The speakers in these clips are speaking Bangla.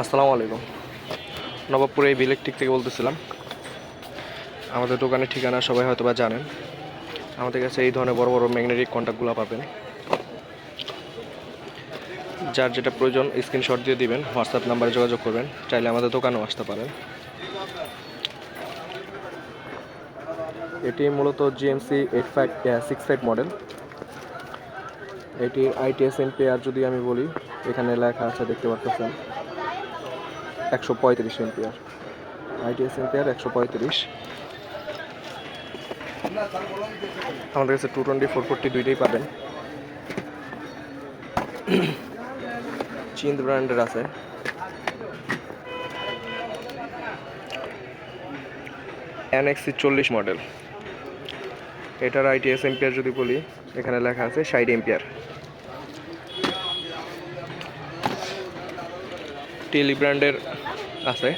আসসালামু আলাইকুম। নবাবপুরে এই ইলেকট্রিক থেকে বলতেছিলাম। আমাদের দোকানের ঠিকানা সবাই হয়তো বা জানেন। আমাদের কাছে এই ধরনের বড় বড় ম্যাগনেটিক কন্ট্যাক্টগুলো পাবেন। যার যেটা প্রয়োজন স্ক্রিনশট দিয়ে দিবেন হোয়াটসঅ্যাপ নাম্বারে যোগাযোগ করবেন। চাইলে আমাদের দোকানেও আসতে পারেন। এটি মূলত GMC eight five six five model এটি আইটিএস এম্পিয়ার যদি আমি বলি এখানে লেখা আছে, দেখতে পাচ্ছেন একশো পঁয়ত্রিশ এম্পিয়ার। আইটিএস এম্পিয়ার একশো পঁয়ত্রিশ। আমাদের কাছে টু টোয়েন্টি ফোর ফোরটি দুইটাই পাবেন। চিন্দ ব্র্যান্ডের আছে। এনএক্সি চল্লিশ মডেল এটার আইটিএস এম্পিয়ার যদি বলি, এখানে লেখা আছে ষাট এম্পিয়ার। টেলি ব্র্যান্ডের আছে।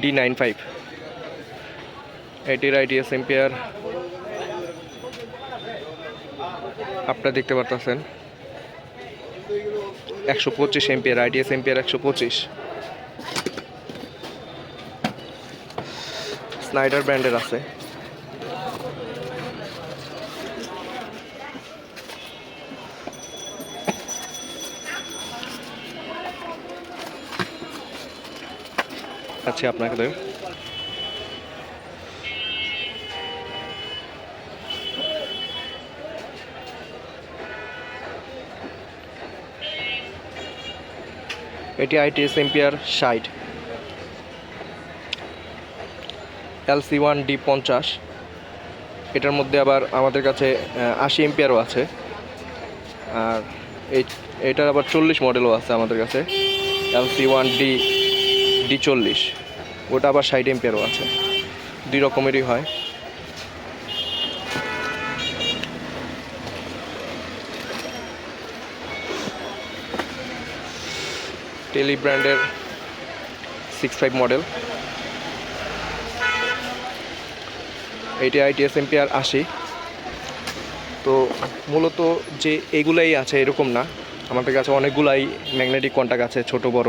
ডি নাইন ফাইভ এটির আইটিএস এম্পিয়ার আপনারা দেখতে পারতেছেন। একশো পঁচিশ এম্পিয়ার আইটিএস এম্পিয়ার একশো পঁচিশ। স্নাইডার ব্র্যান্ডের আছে। আপনাকে দেব এটি আইটিএস এম্পিয়ার ষাট। এলসি ওয়ান ডি পঞ্চাশ। এটার মধ্যে আবার আমাদের কাছে আশি এম্পিয়ারও আছে। আর এই এটার আবার চল্লিশ মডেলও আছে আমাদের কাছে। এলসি ওয়ান ডি ডি চল্লিশ। ওটা আবার ষাট এম্পিয়ারও আছে। দুই রকমেরই হয়। টেলি ব্র্যান্ডের six five model eighty its ampere আশি। তো মূলত যে এগুলাই আছে এরকম না। আমাদের কাছে অনেকগুলাই ম্যাগনেটিক কন্টাক্ট আছে, ছোট বড়।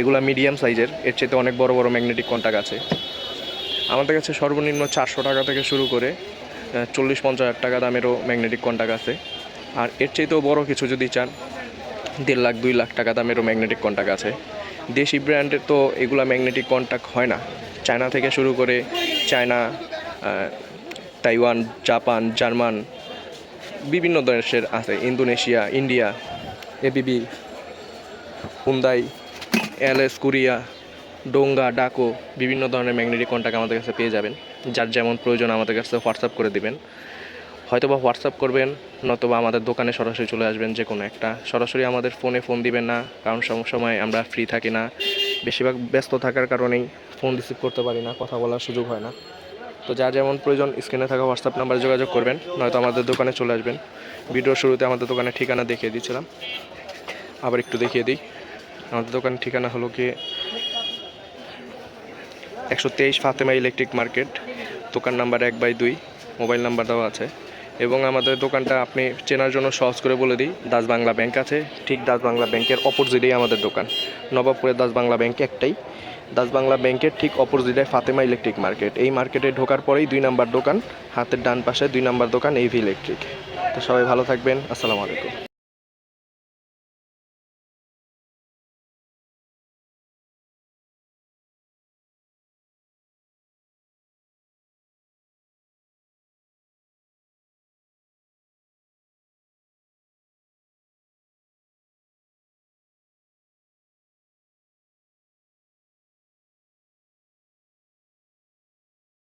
এগুলা মিডিয়াম সাইজের এর চেয়ে অনেক বড় বড় ম্যাগনেটিক কন্টাক্ট আছে। আমাদের কাছে সর্বনিম্ন চারশো টাকা থেকে শুরু করে চল্লিশ পঞ্চাশ হাজার টাকা দামেরও ম্যাগনেটিক কন্টাক্ট আছে। আর এর চাইতেও বড় কিছু যদি চান, দেড় লাখ, দুই লাখ টাকা দামেরও ম্যাগনেটিক কন্টাক্ট আছে। দেশি ব্র্যান্ডের তো এগুলা ম্যাগনেটিক কন্টাক্ট হয় না। চায়না থেকে শুরু করে চায়না তাইওয়ান, জাপান, জার্মান, বিভিন্ন দেশের আছে। Indonesia, India ABB Hyundai LS, Korea, ডোঙ্গা, ডাকো, বিভিন্ন ধরনের ম্যাগনেটিক কন্টাক্ট আমাদের কাছে পেয়ে যাবেন। যার যেমন প্রয়োজন আমাদের কাছে হোয়াটসঅ্যাপ করে দিবেন। হয়তো বা হোয়াটসঅ্যাপ করবেন, নতুবা আমাদের দোকানে সরাসরি চলে আসবেন যে কোনো একটা। সরাসরি আমাদের ফোনে ফোন দিবেন না, কারণ সময় আমরা ফ্রি থাকি না। বেশিরভাগ ব্যস্ত থাকার কারণেই ফোন রিসিভ করতে পারি না, কথা বলার সুযোগ হয় না। তো যার যেমন প্রয়োজন স্ক্রিনে থাকা হোয়াটসঅ্যাপ নাম্বারে যোগাযোগ করবেন, নয়তো আমাদের দোকানে চলে আসবেন। ভিডিওর শুরুতে আমাদের দোকানের ঠিকানা দেখিয়ে দিয়েছিলাম। আবার একটু দেখিয়ে দিই। আমাদের দোকানের ঠিকানা হলো কি একশো তেইশ ফাতেমা ইলেকট্রিক মার্কেট, দোকান নাম্বার এক বাই দুই, মোবাইল নাম্বার দেওয়া আছে। এবং আমাদের দোকানটা আপনি চেনার জন্য সহজ করে বলে দিই, দাস বাংলা ব্যাংক আছে, ঠিক দাস বাংলা ব্যাংকের অপোজিটেই আমাদের দোকান। নবাবপুরের দাস বাংলা ব্যাংক একটাই। দাস বাংলা ব্যাংকের ঠিক অপোজিটে ফাতেমা ইলেকট্রিক মার্কেট। এই মার্কেটে ঢোকার পরেই দুই নাম্বার দোকান, হাতের ডান পাশে দুই নাম্বার দোকান এইভি ইলেকট্রিক তো সবাই ভালো থাকবেন, আসসালামু আলাইকুম।